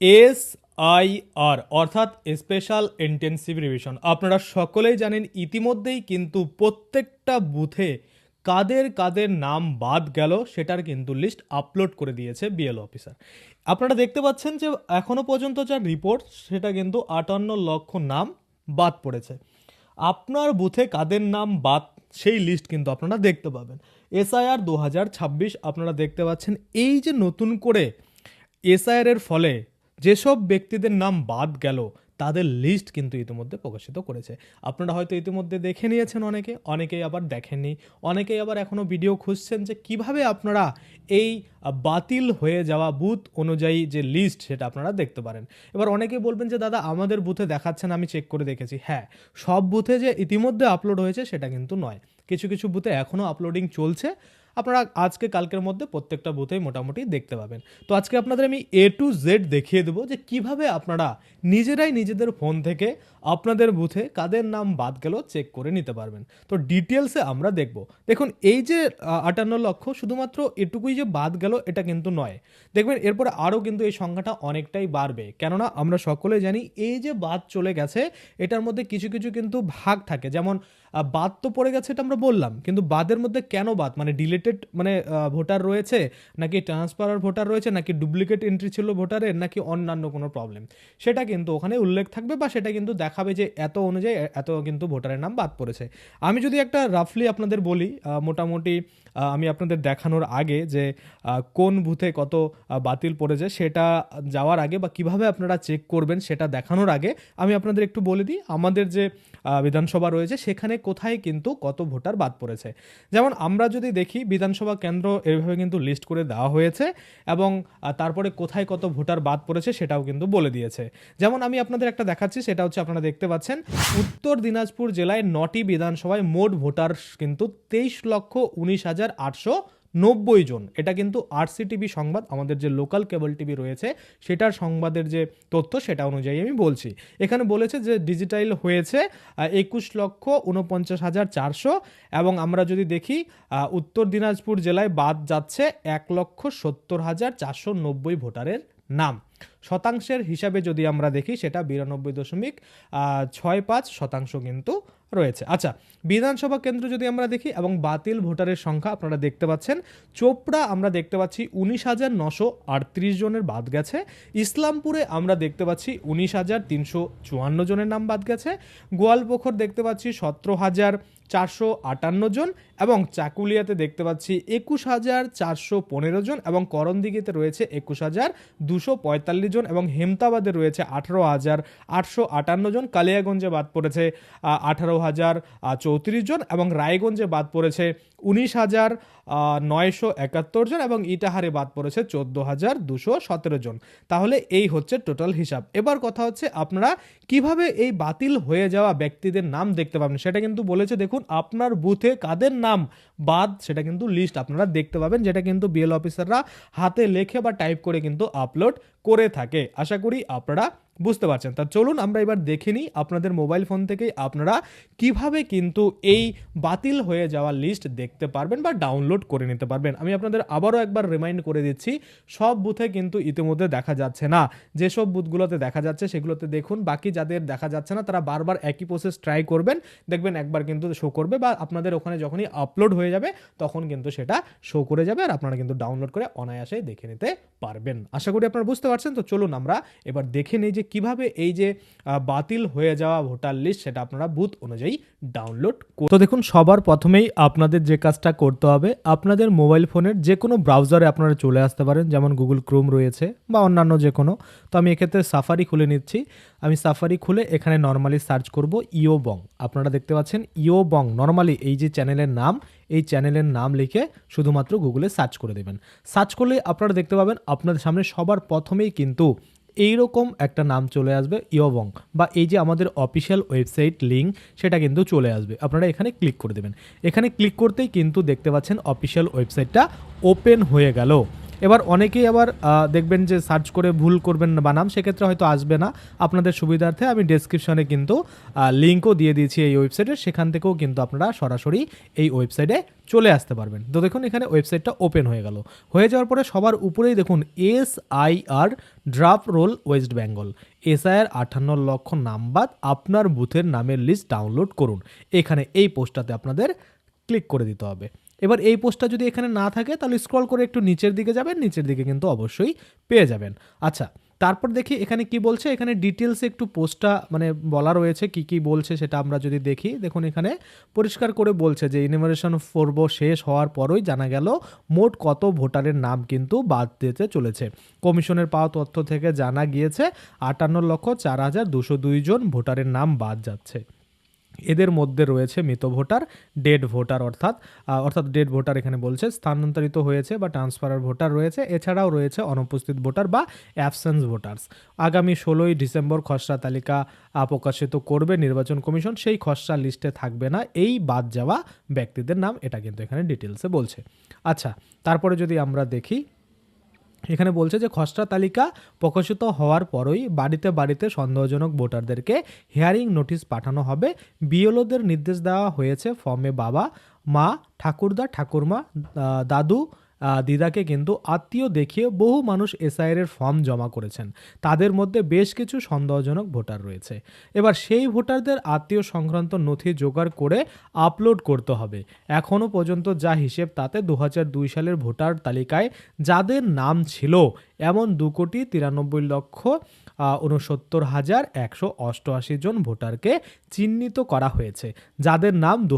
S I আর অর্থাৎ special intensive revision. আপনারা সকলেই জানেন, ইতিমধ্যেই কিন্তু প্রত্যেকটা বুথে কাদের কাদের নাম বাদ গেল, সেটার কিন্তু লিস্ট আপলোড করে দিয়েছে বিএল অফিসার। আপনারা দেখতে পাচ্ছেন যে এখনও পর্যন্ত যা রিপোর্ট, সেটা কিন্তু আটান্ন লক্ষ নাম বাদ পড়েছে। আপনার বুথে কাদের নাম বাদ, সেই লিস্ট কিন্তু আপনারা দেখতে পাবেন। এসআইআর দু হাজার ছাব্বিশ, আপনারা দেখতে পাচ্ছেন, এই যে নতুন করে এসআইআর এর ফলে যেসব ব্যক্তিদের নাম বাদ গেল, তাদের লিস্ট কিন্তু ইতিমধ্যে প্রকাশিত করেছে। আপনারা হয়তো ইতিমধ্যে দেখে নিয়েছেন অনেকে, অনেকেই আবার দেখেননি, অনেকেই আবার এখনও ভিডিও খুঁজছেন যে কীভাবে আপনারা এই বাতিল হয়ে যাওয়া বুথ অনুযায়ী যে লিস্ট সেটা আপনারা দেখতে পারেন। এবার অনেকেই বলবেন যে, দাদা, আমাদের বুথে দেখাচ্ছেন আমি চেক করে দেখেছি। হ্যাঁ সব বুথে যে ইতিমধ্যে আপলোড হয়েছে, সেটা কিন্তু নয়। কিছু কিছু বুথে এখনও আপলোডিং চলছে। আপনারা আজকে, কালকের মধ্যে প্রত্যেকটা বুথেই মোটামুটি দেখতে পাবেন। তো আজকে আপনাদের আমি এ টু জেড দেখিয়ে দেবো যে কীভাবে আপনারা নিজেরাই নিজেদের ফোন থেকে আপনাদের বুথে কাদের নাম বাদ গেল চেক করে নিতে পারবেন। তো ডিটেলসে আমরা দেখব। দেখুন, এই যে আটান্ন লক্ষ শুধুমাত্র এটুকুই যে বাদ গেল, এটা কিন্তু নয়। দেখবেন, এরপরে আরও কিন্তু এই সংখ্যাটা অনেকটাই বাড়বে। কেননা, আমরা সকলে জানি এই যে বাদ চলে গেছে, এটার মধ্যে কিছু কিছু কিন্তু ভাগ থাকে। যেমন বাদ তো পড়ে গেছে এটা আমরা বললাম, কিন্তু বাদের মধ্যে কেন বাদ? মানে ডিলেটেড মানে ভোটার রয়েছে, নাকি ট্রান্সফারার ভোটার রয়েছে, নাকি ডুপ্লিকেট এন্ট্রি ছিল ভোটারের নাকি অন্যান্য কোনো প্রবলেম সেটা কিন্তু ওখানে উল্লেখ থাকবে বা সেটা কিন্তু দেখাবে যে এত অনুযায়ী, এত কিন্তু ভোটারের নাম বাদ পড়েছে। আমি যদি একটা রাফলি আপনাদের বলি মোটামুটি আমি আপনাদের দেখানোর আগে যে কোন বুথে কত বাতিল পড়েছে, সেটা যাওয়ার আগে বা কীভাবে আপনারা চেক করবেন সেটা দেখানোর আগে আমি আপনাদের একটু বলে দিই। আমাদের যে বিধানসভা রয়েছে, সেখানে কোথায় কিন্তু কত ভোটার বাদ পড়েছে। যেমন আমরা যদি দেখি, বিধানসভা কেন্দ্র এভাবে কিন্তু লিস্ট করে দেওয়া হয়েছে এবং তারপরে কোথায় কত ভোটার বাদ পড়েছে সেটাও কিন্তু বলে দিয়েছে। যেমন আমি আপনাদের একটা দেখাচ্ছি, সেটা হচ্ছে আপনারা দেখতে পাচ্ছেন, উত্তর দিনাজপুর জেলায় নটি বিধানসভায় মোট ভোটার কিন্তু তেইশ লক্ষ উনিশ হাজার আটশো নব্বই জন। এটা কিন্তু আরসিটিভি সংবাদ, আমাদের যে লোকাল কেবল টিভি রয়েছে, সেটার সংবাদের যে তথ্য সেটা অনুযায়ী আমি বলছি। এখানে বলেছে যে ডিজিটাল হয়েছে একুশ লক্ষ উনপঞ্চাশ হাজার চারশো এবং আমরা যদি দেখি উত্তর দিনাজপুর জেলায় বাদ যাচ্ছে এক লক্ষ সত্তর হাজার চারশো নব্বই ভোটারের নাম। শতাংশের হিসাবে যদি আমরা দেখি, সেটা বিরানব্বই দশমিক ছয় পাঁচ শতাংশ কিন্তু রয়েছে। আচ্ছা বিধানসভা কেন্দ্র যদি আমরা দেখি এবং বাতিল ভোটারের সংখ্যা, আপনারা দেখতে পাচ্ছেন, চোপড়া আমরা দেখতে পাচ্ছি উনিশ হাজার নশো আটত্রিশ জনের বাদ গেছে। ইসলামপুরে আমরা দেখতে পাচ্ছি উনিশ হাজার তিনশো চুয়ান্ন জনের নাম বাদ গেছে। গোয়ালপোখর দেখতে পাচ্ছি সতেরো হাজার চারশো আটান্ন জন এবং চাকুলিয়াতে দেখতে পাচ্ছি একুশ হাজার চারশো পনেরো জন এবং করণদিঘিতে রয়েছে একুশ হাজার দুশো পঁয়তাল্লিশ জন এবং হেমতাবাদে রয়েছে আঠারো হাজার আটশো আটান্ন জন, কালিয়াগঞ্জে বাদ পড়েছে আঠারো হাজার চৌত্রিশ জন এবং রায়গঞ্জে বাদ পড়েছে উনিশ হাজার নয়শো একাত্তর জন এবং ইটাহারে বাদ পড়েছে চোদ্দ হাজার দুশো সতেরো জন। তাহলে এই হচ্ছে টোটাল হিসাব। এবার কথা হচ্ছে আপনারা কীভাবে এই বাতিল হয়ে যাওয়া ব্যক্তিদের নাম দেখতে পাবেন সেটা কিন্তু বলেছে দেখুন আপনার বুথে কাদের নাম বাদ সেটা কিন্তু লিস্ট আপনারা দেখতে পাবেন যেটা কিন্তু বিএল অফিসাররা হাতে লেখে বা টাইপ করে কিন্তু আপলোড করে থাকে। আশা করি আপনারা বুঝতে পারছেন। তা চলুন আমরা এবার দেখে নিই আপনাদের মোবাইল ফোন থেকেই আপনারা কীভাবে কিন্তু এই বাতিল হয়ে যাওয়া লিস্ট দেখতে পারবেন বা ডাউনলোড করে নিতে পারবেন। আমি আপনাদের আবারও একবার রিমাইন্ড করে দিচ্ছি, সব বুথে কিন্তু ইতিমধ্যে দেখা যাচ্ছে না। যেসব বুথগুলোতে দেখা যাচ্ছে সেগুলোতে দেখুন, বাকি যাদের দেখা যাচ্ছে না তারা বারবার একই প্রসেস ট্রাই করবেন। দেখবেন একবার কিন্তু শো করবে বা আপনাদের ওখানে যখনই আপলোড হয়ে যাবে তখন কিন্তু সেটা শো করে যাবে আর আপনারা কিন্তু ডাউনলোড করে অনায়াসে দেখে নিতে পারবেন। আশা করি আপনারা বুঝতে পারছেন। তো চলুন আমরা এবার দেখে নিই যে কীভাবে এই যে বাতিল হয়ে যাওয়া ভোটার লিস্ট সেটা আপনারা বুথ অনুযায়ী ডাউনলোড তো দেখুন, সবার প্রথমেই আপনাদের যে কাজটা করতে হবে, আপনাদের মোবাইল ফোনের যে কোনো ব্রাউজারে আপনারা চলে আসতে পারেন, যেমন গুগল ক্রোম রয়েছে বা অন্যান্য যে কোনো। তো আমি এক্ষেত্রে সাফারি খুলে নিচ্ছি। আমি সাফারি খুলে এখানে নর্মালি সার্চ করব ইও বং আপনারা দেখতে পাচ্ছেন ইও বং নর্মালি এই যে চ্যানেলের নাম, এই চ্যানেলের নাম লিখে শুধুমাত্র গুগলে সার্চ করে দেবেন। সার্চ করলে আপনারা দেখতে পাবেন, আপনাদের সামনে সবার প্রথমেই কিন্তু এইরকম একটা নাম চলে আসবে ইয়বং বা এই যে আমাদের অফিসিয়াল ওয়েবসাইট লিঙ্ক, সেটা কিন্তু চলে আসবে। আপনারা এখানে ক্লিক করে দেবেন। এখানে ক্লিক করতেই কিন্তু দেখতে পাচ্ছেন অফিসিয়াল ওয়েবসাইটটা ওপেন হয়ে গেল। এবার অনেকেই আবার দেখবেন যে সার্চ করে ভুল করবেন বানাম সেক্ষেত্রে হয়তো আসবে না। আপনাদের সুবিধার্থে আমি ডেসক্রিপশনে কিন্তু লিঙ্কও দিয়ে দিয়েছি এই ওয়েবসাইটের সেখান থেকেও কিন্তু আপনারা সরাসরি এই ওয়েবসাইটে চলে আসতে পারবেন। তো দেখুন, এখানে ওয়েবসাইটটা ওপেন হয়ে গেল। হয়ে যাওয়ার পরে সবার উপরেই দেখুন S I R draft roll West Bengal SIR আটান্ন লক্ষ নাম্বার আপনার বুথের নামের লিস্ট ডাউনলোড করুন। এখানে এই পোস্টটাতে আপনাদের ক্লিক করে দিতে হবে। এবার এই পোস্টটা যদি এখানে না থাকে, তাহলে স্ক্রল করে একটু নিচের দিকে যাবেন, নিচের দিকে কিন্তু অবশ্যই পেয়ে যাবেন। আচ্ছা তারপর দেখি এখানে কি বলছে? এখানে ডিটেলসে একটু পোস্টটা মানে বলা রয়েছে, কি কি বলছে সেটা আমরা যদি দেখি। দেখুন, এখানে পরিষ্কার করে বলছে যে ইনিমারেশন পর্ব শেষ হওয়ার পরই জানা গেল মোট কত ভোটারের নাম কিন্তু বাদ দিতে চলেছে। কমিশনের পাওয়া তথ্য থেকে জানা গিয়েছে, আটান্ন লক্ষ চার হাজার দুশো দুই জন ভোটারের নাম বাদ যাচ্ছে। এদের মধ্যে রয়েছে মৃত ভোটার ডেড ভোটার অর্থাৎ অর্থাৎ ডেড ভোটার এখানে বলছে, স্থানান্তরিত হয়েছে বা ট্রান্সফারার ভোটার রয়েছে, এছাড়াও রয়েছে অনুপস্থিত ভোটার বা অ্যাবসেন্স ভোটার্স আগামী ষোলোই ডিসেম্বর খসড়া তালিকা প্রকাশিত করবে নির্বাচন কমিশন, সেই খসড়া লিস্টে থাকবে না, এই বাদ যাওয়া ব্যক্তিদের নাম, এটা কিন্তু এখানে ডিটেলসে বলছে। আচ্ছা তারপরে যদি আমরা দেখি এখানে বলছে যে খসড়া তালিকা প্রকাশিত হওয়ার পরই বাড়িতে বাড়িতে সন্দেহজনক ভোটারদেরকে হিয়ারিং নোটিশ পাঠানো হবে। বিএলওদের নির্দেশ দেওয়া হয়েছে ফর্মে বাবা, মা, ঠাকুরদা, ঠাকুরমা দাদু দিদাকে কিন্তু আত্মীয় দেখিয়ে বহু মানুষ এসআইআর এর ফর্ম জমা করেছেন। তাদের মধ্যে বেশ কিছু সন্দেহজনক ভোটার রয়েছে। এবার সেই ভোটারদের আত্মীয় সংক্রান্ত নথি জোগাড় করে আপলোড করতে হবে। এখনও পর্যন্ত যা হিসেব তাতে দু হাজার দুই সালের ভোটার তালিকায় যাদের নাম ছিল এমন দু কোটি তিরানব্বই লক্ষ উনসত্তর হাজার একশো অষ্টআশি জন ভোটারকে চিহ্নিত করা হয়েছে। যাদের নাম দু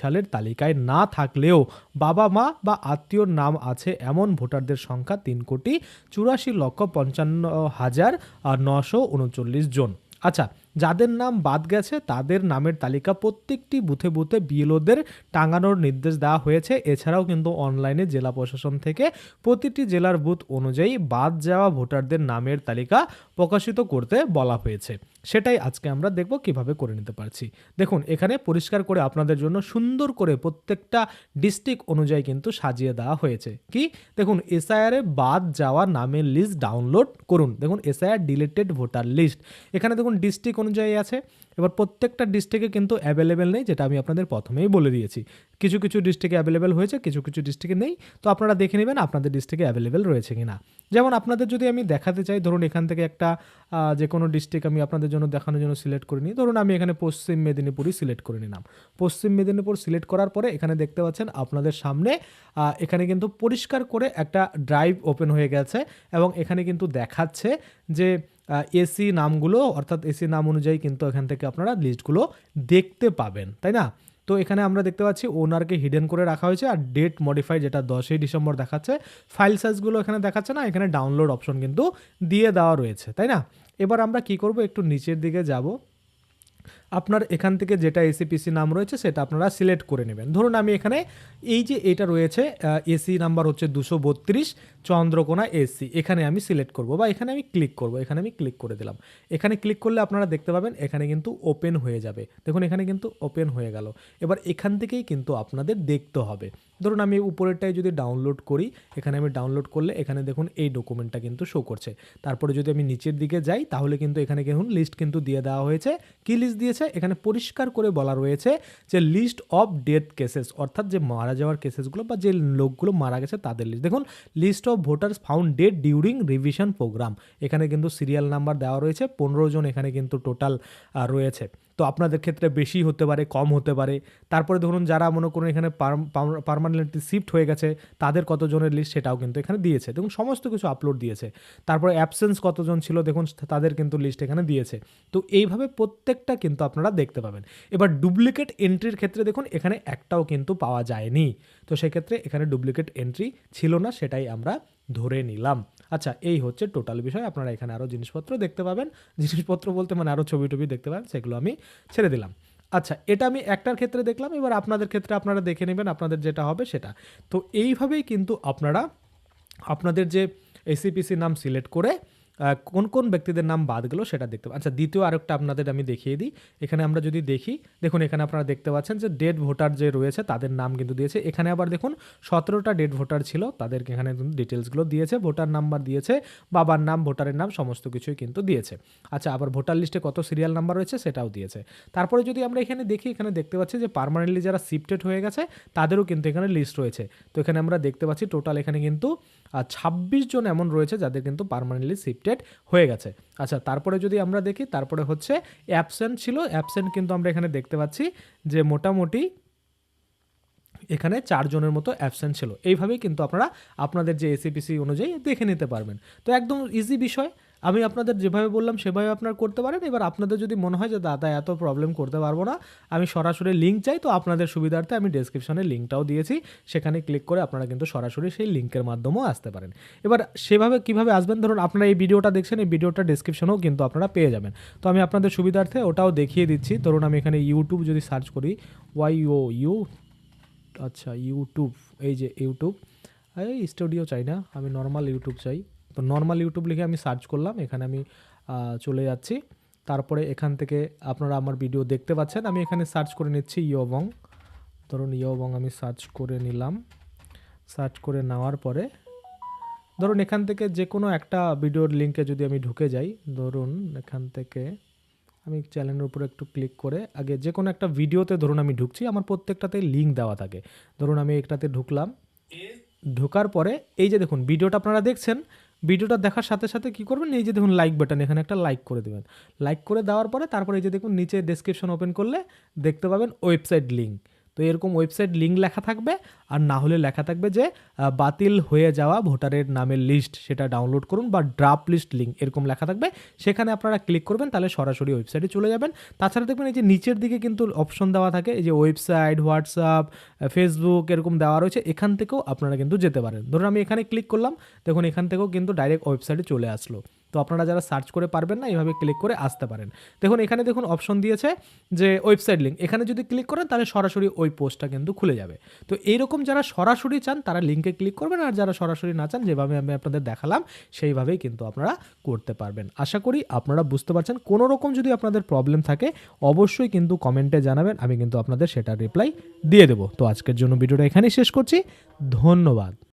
সালের তালিকায় না থাকলেও বাবা মা বা আত্মীয়র নাম আছে এমন ভোটারদের সংখ্যা তিন কোটি চুরাশি লক্ষ পঞ্চান্ন হাজার নশো উনচল্লিশ জন। আচ্ছা যাদের নাম বাদ গেছে, তাদের নামের তালিকা প্রত্যেকটি বুথে বুথে বিএলওদের টাঙানোর নির্দেশ দেওয়া হয়েছে। এছাড়াও কিন্তু অনলাইনে জেলা প্রশাসন থেকে প্রতিটি জেলার বুথ অনুযায়ী বাদ যাওয়া ভোটারদের নামের তালিকা প্রকাশিত করতে বলা হয়েছে। সেটাই আজকে আমরা দেখব কীভাবে করে নিতে পারছি। দেখুন, এখানে পরিষ্কার করে আপনাদের জন্য সুন্দর করে প্রত্যেকটা ডিস্ট্রিক্ট অনুযায়ী কিন্তু সাজিয়ে দেওয়া হয়েছে। কি? দেখুন, এসআইআর বাদ যাওয়া নামের লিস্ট ডাউনলোড করুন। দেখুন, এসআইআর ডিলেটেড ভোটার লিস্ট। এখানে দেখুন, ডিস্ট্রিক্ট অনুযায়ী আছে। এবার প্রত্যেকটা ডিস্ট্রিক্টে কিন্তু অ্যাভেলেবেল নেই, যেটা আমি আপনাদের প্রথমেই বলে দিয়েছি। কিছু কিছু ডিস্ট্রিক্টে অ্যাভেলেবেল হয়েছে, কিছু কিছু ডিস্ট্রিক্টে নেই। তো আপনারা দেখে নেবেন আপনাদের ডিস্ট্রিক্টে অ্যাভেলেবেল রয়েছে কিনা। যেমন আপনাদের যদি আমি দেখাতে চাই, ধরুন এখান থেকে একটা যে কোনো ডিস্ট্রিক্ট আমি আপনাদের জন্য দেখানোর জন্য সিলেক্ট করে নিই। ধরুন আমি এখানে পশ্চিম মেদিনীপুরই সিলেক্ট করে নিলাম। পশ্চিম মেদিনীপুর সিলেক্ট করার পরে এখানে দেখতে পাচ্ছেন আপনাদের সামনে এখানে কিন্তু পরিষ্কার করে একটা ড্রাইভ ওপেন হয়ে গেছে এবং এখানে কিন্তু দেখাচ্ছে যে এসি নামগুলো, অর্থাৎ এসি নাম অনুযায়ী কিন্তু এখান থেকে আপনারা লিস্টগুলো দেখতে পাবেন, তাই না? তো এখানে আমরা দেখতে পাচ্ছি ওনারকে হিডেন করে রাখা হয়েছে আর ডেট মডিফাই যেটা দশই ডিসেম্বর দেখাচ্ছে ফাইল সাইজগুলো এখানে দেখাচ্ছে না, এখানে ডাউনলোড অপশন কিন্তু দিয়ে দেওয়া রয়েছে, তাই না? এবার আমরা কি করব? একটু নিচের দিকে যাব। আপনার এখান থেকে যেটা এসিপিসি নাম রয়েছে, সেটা আপনারা সিলেক্ট করে নেবেন। ধরুন আমি এখানে এই যে এটা রয়েছে এসি নাম্বার হচ্ছে দুশো বত্রিশ, চন্দ্রকোনা এসি এখানে আমি সিলেক্ট করব বা এখানে আমি ক্লিক করব, এখানে আমি ক্লিক করে দিলাম। এখানে ক্লিক করলে আপনারা দেখতে পাবেন, এখানে কিন্তু ওপেন হয়ে যাবে। দেখুন, এখানে কিন্তু ওপেন হয়ে গেল। এবার এখান থেকেই কিন্তু আপনাদের দেখতে হবে। ধরুন, আমি উপরেরটাই যদি ডাউনলোড করি, এখানে আমি ডাউনলোড করলে এখানে দেখুন এই ডকুমেন্টটা কিন্তু শো করছে। তারপরে যদি আমি নিচের দিকে যাই, তাহলে কিন্তু এখানে দেখুন লিস্ট কিন্তু দিয়ে দেওয়া হয়েছে। কি লিস্ট দিয়েছে? এখানে পরিষ্কার করে বলা রয়েছে যে লিস্ট অফ ডেথ কেসেস অর্থাৎ যে মারা যাওয়ার কেসেসগুলো বা যে লোকগুলো মারা গেছে তাদের লিস্ট দেখুন list of voters found dead during revision programme এখানে কিন্তু সিরিয়াল নাম্বার দেওয়া রয়েছে, পনেরো জন এখানে কিন্তু টোটাল রয়েছে। তো আপনাদের ক্ষেত্রে বেশি হতে পারে, কম হতে পারে। তারপরে ধরুন, যারা মনে করুন এখানে পারমানেন্টলি শিফট হয়ে গেছে, তাদের কতজনের লিস্ট সেটাও কিন্তু এখানে দিয়েছে। দেখুন, সমস্ত কিছু আপলোড দিয়েছে। তারপরে অ্যাবসেন্স কতজন ছিল, দেখুন, তাদের কিন্তু লিস্ট এখানে দিয়েছে। তো এইভাবে প্রত্যেকটা কিন্তু আপনারা দেখতে পাবেন। এবার ডুপ্লিকেট এন্ট্রির ক্ষেত্রে দেখুন, এখানে একটাও কিন্তু পাওয়া যায়নি। তো সেক্ষেত্রে এখানে ডুপ্লিকেট এন্ট্রি ছিল না, সেটাই আমরা ধরে নিলাম। আচ্ছা এই হচ্ছে টোটাল বিষয়। আপনারা এখানে আরও জিনিসপত্র দেখতে পাবেন। জিনিসপত্র বলতে মানে আরও ছবি টবি দেখতে পাবেন, সেগুলো আমি ছেড়ে দিলাম। আচ্ছা এটা আমি একটার ক্ষেত্রে দেখলাম, এবার আপনাদের ক্ষেত্রে আপনারা দেখে নেবেন, আপনাদের যেটা হবে সেটা। তো এইভাবেই কিন্তু আপনারা আপনাদের যে এসিপিসি নাম সিলেক্ট করে কোন কোন ব্যক্তিদের নাম বাদ গেল সেটা দেখতে। আচ্ছা দ্বিতীয় আরেকটা আপনাদের আমি দেখিয়ে দিই। এখানে আমরা যদি দেখি, দেখুন এখানে আপনারা দেখতে পাচ্ছেন যে ডেড ভোটার যে রয়েছে তাদের নাম কিন্তু দিয়েছে। এখানে আবার দেখুন, সতেরোটা ডেড ভোটার ছিল, তাদেরকে এখানে কিন্তু ডিটেলসগুলো দিয়েছে ভোটার নাম্বার দিয়েছে, বাবার নাম ভোটারের নাম, সমস্ত কিছুই কিন্তু দিয়েছে। আচ্ছা আবার ভোটার লিস্টে কত সিরিয়াল নাম্বার রয়েছে সেটাও দিয়েছে। তারপরে যদি আমরা এখানে দেখি, এখানে দেখতে পাচ্ছি যে পার্মানেন্টলি যারা শিফটেড হয়ে গেছে, তাদেরও কিন্তু এখানে লিস্ট রয়েছে। তো এখানে আমরা দেখতে পাচ্ছি টোটাল এখানে কিন্তু ছাব্বিশ জন এমন রয়েছে যাদের কিন্তু পারমানেন্টলি পার্মানেন্টলি শিফটেড হয়ে গেছে। আচ্ছা তারপরে যদি আমরা দেখি, তারপরে হচ্ছে অ্যাবসেন্ট ছিল। অ্যাবসেন্ট কিন্তু আমরা এখানে দেখতে পাচ্ছি যে মোটামুটি এখানে চারজনের মতো অ্যাবসেন্ট ছিল। এইভাবেই কিন্তু আপনারা আপনাদের যে এসিপিসি অনুযায়ী দেখে নিতে পারবেন। তো একদম ইজি বিষয়। আমি আপনাদের যেভাবে বললাম, সেভাবে আপনারা করতে পারেন। এবার আপনাদের যদি মনে হয় যে, দাদা, এত প্রবলেম করতে পারব না। আমি সরাসরি লিঙ্ক চাই, তো আপনাদের সুবিধার্থে আমি ডেসক্রিপশনে লিঙ্কটাও দিয়েছি। সেখানে ক্লিক করে আপনারা কিন্তু সরাসরি সেই লিঙ্কের মাধ্যমেও আসতে পারেন। এবার সেভাবে কীভাবে আসবেন? ধরুন, আপনারা এই ভিডিওটা দেখছেন, এই ভিডিওটা ডেসক্রিপশনেও কিন্তু আপনারা পেয়ে যাবেন। তো আমি আপনাদের সুবিধার্থে ওটাও দেখিয়ে দিচ্ছি। ধরুন, আমি এখানে ইউটিউব যদি সার্চ করি ওয়াই ও ইউ আচ্ছা ইউটিউব এই যে ইউটিউব এই স্টুডিও চাই না, আমি নর্মাল ইউটিউব চাই। তো নর্মাল ইউটিউব লিখে আমি সার্চ করলাম, এখানে আমি চলে যাচ্ছি। তারপরে এখান থেকে আপনারা আমার ভিডিও দেখতে পাচ্ছেন, আমি এখানে সার্চ করে নিচ্ছি ইয়োবং ধরুন ইয়োবং আমি সার্চ করে নিলাম। সার্চ করে নেওয়ার পরে, ধরুন এখান থেকে যে কোনো একটা ভিডিওর লিঙ্কে যদি আমি ঢুকে যাই, ধরুন এখান থেকে আমি চ্যানেলের উপরে একটু ক্লিক করে, আগে যে কোনো একটা ভিডিওতে ধরুন আমি ঢুকছি, আমার প্রত্যেকটাতে লিঙ্ক দেওয়া থাকে। ধরুন আমি একটাতে ঢুকলাম। ঢোকার পরে, এই যে দেখুন ভিডিওটা আপনারা দেখছেন ভিডিওটা দেখার সাথে সাথে কি করবেন? এই যে দেখুন লাইক বাটন এখানে একটা লাইক করে দেবেন। লাইক করে দেওয়ার পরে তারপরে এই যে দেখুন নিচে ডেসক্রিপশন ওপেন করলে দেখতে পাবেন ওয়েবসাইট লিঙ্ক তো এরকম ওয়েবসাইট লিঙ্ক লেখা থাকবে, আর না হলে লেখা থাকবে যে বাতিল হয়ে যাওয়া ভোটারের নামের লিস্ট সেটা ডাউনলোড করুন বা ড্রাফট লিস্ট লিঙ্ক এরকম লেখা থাকবে। সেখানে আপনারা ক্লিক করবেন, তাহলে সরাসরি ওয়েবসাইটে চলে যাবেন। তাছাড়া দেখবেন এই যে নিচের দিকে কিন্তু অপশন দেওয়া থাকে, এই যে ওয়েবসাইট হোয়াটসঅ্যাপ ফেসবুক এরকম দেওয়া রয়েছে, এখান থেকেও আপনারা কিন্তু যেতে পারেন। ধরুন আমি এখানে ক্লিক করলাম, দেখুন এখান থেকেও কিন্তু ডাইরেক্ট ওয়েবসাইটে চলে আসলো। তো আপনারা যারা সার্চ করে পারবেন না এইভাবে ক্লিক করে আসতে পারেন। দেখুন, এখানে দেখুন অপশন দিয়েছে যে ওয়েবসাইট লিঙ্ক এখানে যদি ক্লিক করেন, তাহলে সরাসরি ওই পোস্টটা কিন্তু খুলে যাবে। তো এইরকম যারা সরাসরি চান, তারা লিঙ্কে ক্লিক করবেন আর যারা সরাসরি না চান, যেভাবে আমি আপনাদের দেখালাম, সেইভাবেই কিন্তু আপনারা করতে পারবেন। আশা করি আপনারা বুঝতে পারছেন। কোনো রকম যদি আপনাদের প্রবলেম থাকে, অবশ্যই কিন্তু কমেন্টে জানাবেন, আমি কিন্তু আপনাদের সেটা রিপ্লাই দিয়ে দেবো। তো আজকের জন্য ভিডিওটা এখানেই শেষ করছি। ধন্যবাদ।